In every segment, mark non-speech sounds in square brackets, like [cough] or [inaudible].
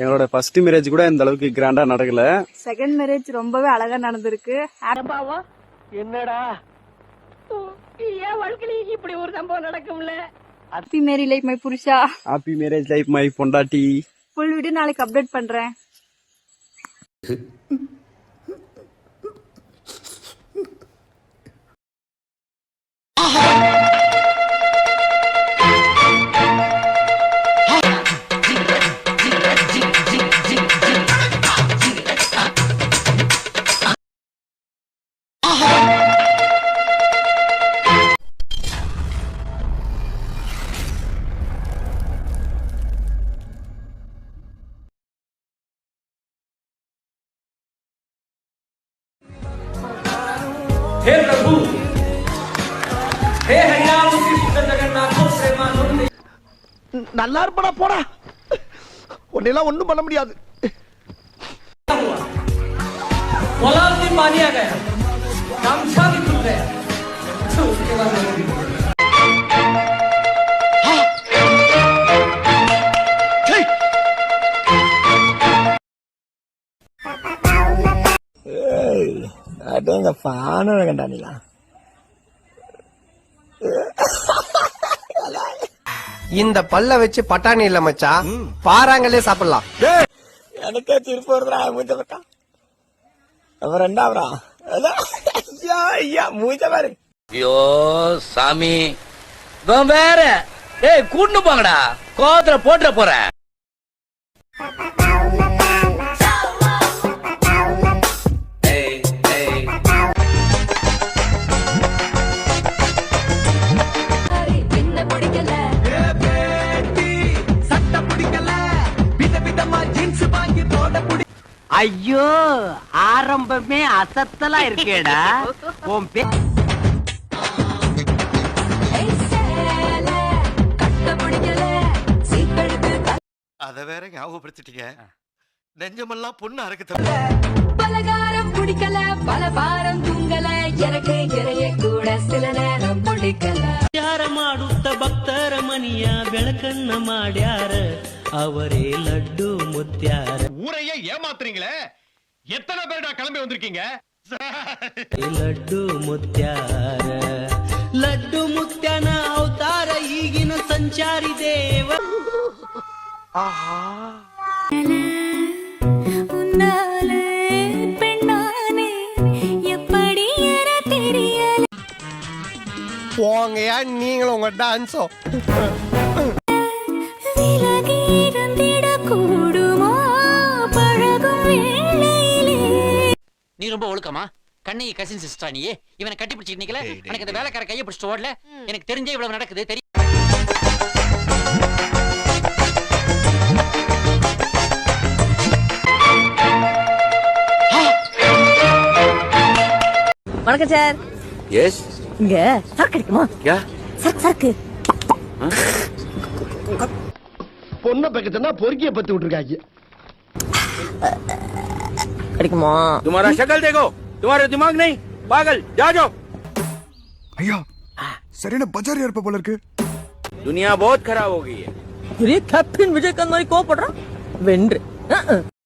எங்களோட first marriage கூட இந்த அளவுக்கு கிராண்டா நடக்கல. செகண்ட் மேரேஜ் ரொம்பவே அழகா நடந்திருக்கு. ஹாப்பி மேரி லைஃப் மை புருஷா. ஹாப்பி மேரேஜ் லைஃப் மை பொண்டாட்டி. ஃபுல் வீடியோ நாளைக்கு அப்டேட் பண்றேன். हे प्रभु हे हरिनाम कृष्ण जगन्नाथ प्रेमानंद நல்லா இருப்படா போடா உன்னெல்லாம் ஒண்ணும் பண்ண முடியாது औलाद भी पानी आ गया कामशा भी खुल गया तो उसके बाद அடேங்க பான கண்டானிலா இந்த பல்ல வச்சு பட்டாணி இல்ல மச்சான் பாறாங்களே சாப்பிடலாம். எனக்கே சிரிப்பு வருதுடா மூஞ்ச பட்டா அப்புறம் ரெண்டாவரா ஐயா ஐயா மூஞ்ச பாரு. ஐயோ சாமி. வேற. ஏய் கூட்டு போங்கடா. கோவத்துல போட்டுற போறேன். ஐயோ ஆரம்பமே அசத்தலா இருக்கேடா உன் பே அத வேற ஞாபகப்படுத்திட்டீங்க நெஞ்சமெல்லாம் பொண்ணு அறக்கு தம்பி பலகாரம் பிடிக்கல பல பாரம் தூங்கல எனக்கு இறைய கூட சில நேரம் பிடிக்கல ಮಾಡುತ್ತ ಭಕ್ತರ ಮನಿಯ ಬೆಳಕನ್ನ ಮಾಡ್ಯಾರ ಅವರೇ ಲಡ್ಡು ಮುತ್ಯಾರ ஊரையே ஏமாத்துறீங்களே எத்தனை பேர்டா கிளம்பி வந்திருக்கீங்க ಲಡ್ಡು ಮುತ್ಯಾರ ಲಡ್ಡು ಮುತ್ಯನ ಅವತಾರ ಈಗಿನ ಸಂಚಾರಿ ದೇವ போங்கயா நீங்களும் உங்க டான்ஸும் நீ ரொம்ப ஒழுக்கமா? கண்ணகி கசின் சிஸ்டா நீ இவனை கட்டி பிடிச்சிட்டு நிக்கல. எனக்கு இந்த வேலைக்கார கையை பிடிச்சிட்டு ஓடல. எனக்கு தெரிஞ்சே இவ்வளவு நடக்குது. தெரியும் வணக்கம் சார். எஸ் இங்க சரக்கு கிடைக்குமா? யா. சரக்கு சரக்கு. பொண்ணை பக்கத்துனா பொறுக்கிய பத்து விட்டுருக்காங்க. கிடைக்குமா तुम्हारा शक्ल देखो तुम्हारा दिमाग नहीं पागल जा जाओ ஐயா சரியான பஜாரியா இருப்ப போல இருக்கு दुनिया बहुत खराब हो गई है பெரிய கேப்டன் விஜயகாந்த் மாதிரி கோவப்படுறான் வென்று நீ எதிர்த்த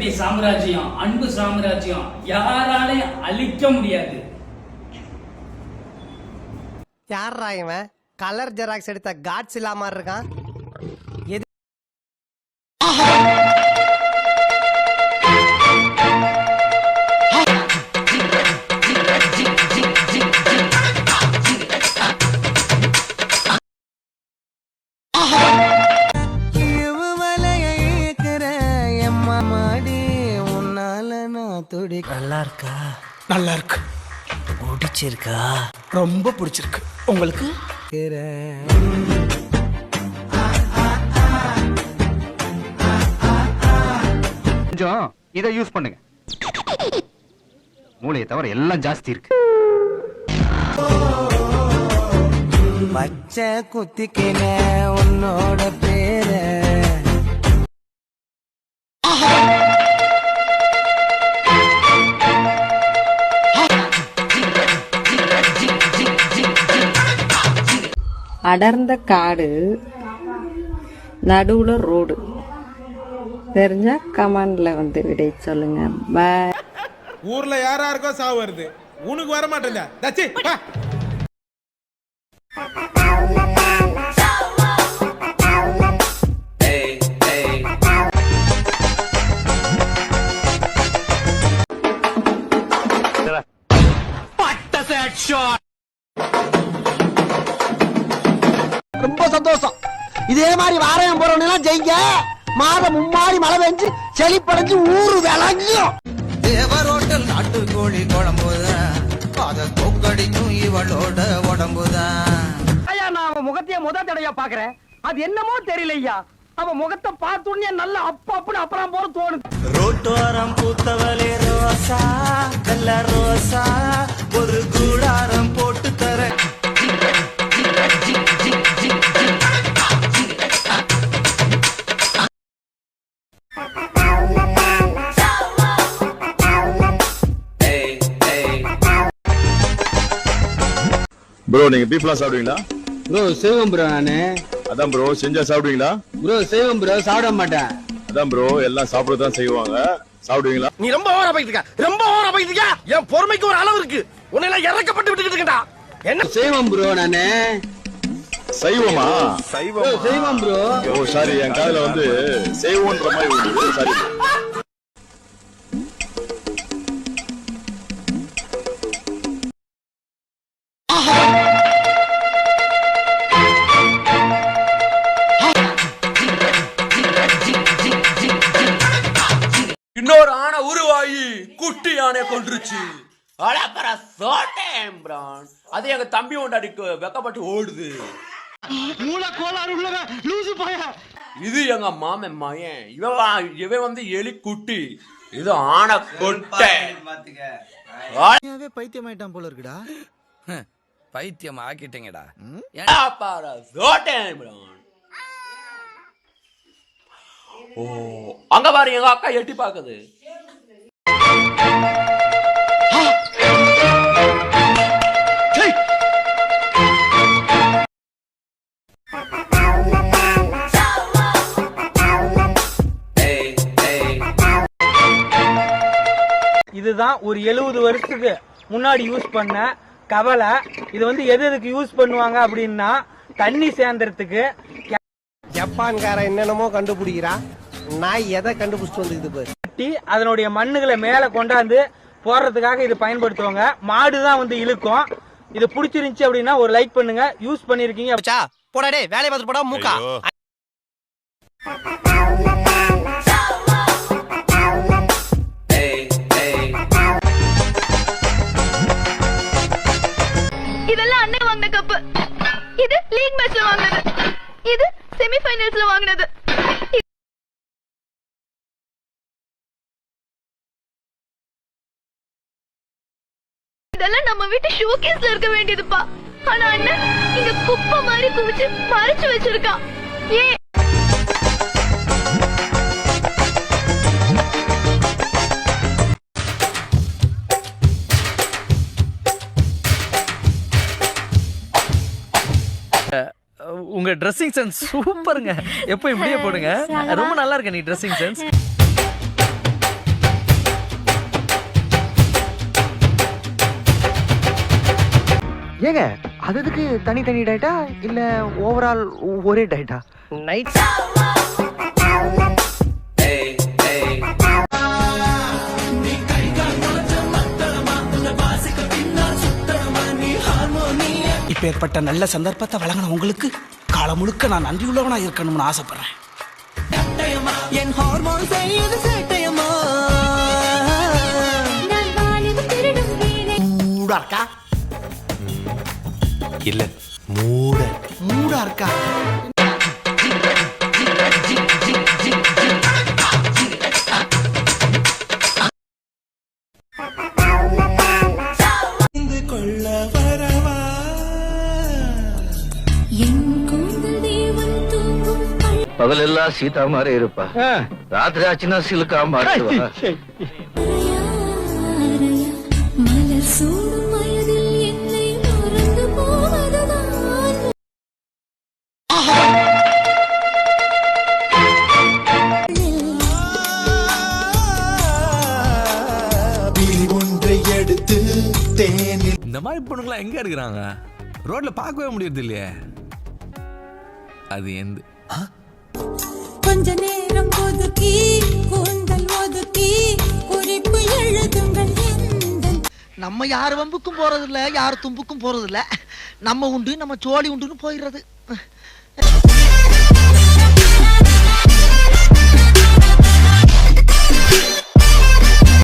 நீ சாம்ராஜ்யம் அன்பு சாம்ராஜ்யம் யாராலையும் அழிக்க முடியாது. யாரா இவன்? கலர் ஜெராக்ஸ் எடுத்த காட்ஸ் இல்லாம இருக்கான். எது துடி. நல்லா இருக்கா? நல்லா இருக்கு. பிடிச்சிருக்கா? ரொம்ப பிடிச்சிருக்கு. உங்களுக்கு? கொஞ்சம் இதை யூஸ் பண்ணுங்க. மூளையை தவிர எல்லாம் ஜாஸ்தி இருக்கு. பச்சை குத்திக்கின உன்னோட பேரை. அடர்ந்த காடு நடுவுல ரோடு. தெரிஞ்சா கமெண்ட்ல வந்து விடை சொல்லுங்க. பாய் ஊர்ல யாராருக்கோ சாவு வருது. உனக்கு வர மாட்டேங்க இதே மாதிரி வாரம் போறவனா ஜெயிங்க. மாதம் மும்மாடி மழை பெஞ்சு செழிப்படைஞ்சு ஊரு விளங்கும். தேவரோட்டல் நாட்டுக்கோழி குழம்புதான் அத தொக்கடிக்கும் இவளோட உடம்புதான் ஐயா நான் அவன் முகத்தைய முத தடையா பாக்குறேன் அது என்னமோ தெரியலையா அவன் முகத்தை பார்த்துடனே நல்ல அப்ப அப்படின்னு அப்புறம் போல தோணுது. ரோட்டோரம் பூத்தவளே ரோசா நல்ல ரோசா ஒரு ப்ரோ நீங்க பீஃப்லாம் சாப்பிடுவீங்களா? ப்ரோ சேவம் ப்ரோ நானு. அதான் ப்ரோ செஞ்சா சாப்பிடுவீங்களா? ப்ரோ சேவம் ப்ரோ சாப்பிட மாட்டேன். அதான் ப்ரோ எல்லாம் சாப்பிட தான் செய்வாங்க. சாப்பிடுவீங்களா? நீ ரொம்ப ஓவரா போயிட்டு இருக்க. ரொம்ப ஓவரா போயிட்டு இருக்க. என் பொறுமைக்கு ஒரு அளவு இருக்கு. உன்னை எல்லாம் இறக்கப்பட்டு விட்டுக்கிட்டு இருக்கா என்ன? சேவம் ப்ரோ நானு. சைவமா? சேவம் ப்ரோ ஓ சாரி என் காதுல வந்து செய்வோன்ற மாதிரி சாரி கொன்றுச்சு அது எங்க தம்பி உண்டாடிக்கு வெக்கப்பட்டு ஓடுது. இது எங்க மாமன் மயன் இவன் வா- இவன் வந்து எலி குட்டி. இது ஆனை கொட்டை. பைத்தியமாயிட்டான் போல இருக்குடா. பைத்தியம் ஆக்கிட்டீங்கடா. பாரு சோட்டேன் பிரான். ஓ அங்க பாரு எங்க அக்கா எட்டி பாக்குது. இதுதான் ஒரு எழுபது வருஷத்துக்கு முன்னாடி யூஸ் பண்ண கவலை. இது வந்து எது எதுக்கு யூஸ் பண்ணுவாங்க அப்படின்னா தண்ணி சேர்ந்தறதுக்கு ஜப்பான்காரன் என்னென்னமோ கண்டுபிடிக்கிறான். நான் எதை கண்டுபிடிச்சிட்டு வந்துக்குது பாரு. கட்டி அதனுடைய மண்ணுகளை மேல கொண்டாந்து போடுறதுக்காக இது பயன்படுத்துவாங்க. மாடு தான் வந்து இழுக்கும். இது பிடிச்சிருந்துச்சு அப்படின்னா ஒரு லைக் பண்ணுங்க. யூஸ் பண்ணிருக்கீங்க. போடா டே வேலையை பார்த்துட்டு போடா மூக்கா. ஃபைனல்ஸ்ல மேட்ச்ல வாங்கினது. இது செமிஃபைனல்ஸ்ல வாங்கினது. இதெல்லாம் நம்ம வீட்டு ஷோகேஸ்ல இருக்க வேண்டியதுப்பா. ஆனா அண்ணன் இங்க குப்பை மாதிரி குவிச்சு மறைச்சு வச்சிருக்கான். ஏன் உங்க ட்ரெஸ்ஸிங் சென்ஸ் சூப்பருங்க. எப்போ இப்படியே போடுங்க. [laughs] ரொம்ப நல்லா இருக்கு நீ ட்ரெஸ்ஸிங் சென்ஸ் ஏங்க அது எதுக்கு தனித்தனி டயட்டா இல்ல ஓவரால் ஒரே டயட்டா நைட் இப்பேற்பட்ட நல்ல சந்தர்ப்பத்தை வழங்கின உங்களுக்கு? காலம் முழுக்க நான் நன்றியுள்ளவனா இருக்கணும்னு ஆசைப்படுறேன். என் ஹார்மோன் செய்யுது மூடா இருக்கா? இல்ல மூட. மூடா இருக்கா? பகலெல்லாம் சீதா மாதிரி இருப்பா. ராத்திரி ஆச்சுன்னா சிலுக்கா மாறிடுவா இந்த மாதிரி பொண்ணுங்களாம் எங்க இருக்கிறாங்க ரோட்ல பார்க்கவே முடியறது இல்லையே அது எந்த கொஞ்ச நேரம் ஒதுக்கி கூந்தல் ஒதுக்கி குறிப்பு எழுதுங்கள் நம்ம யார் வம்புக்கும் போறது இல்ல யார் தும்புக்கும் போறது நம்ம உண்டு நம்ம சோழி உண்டுன்னு போயிடுறது.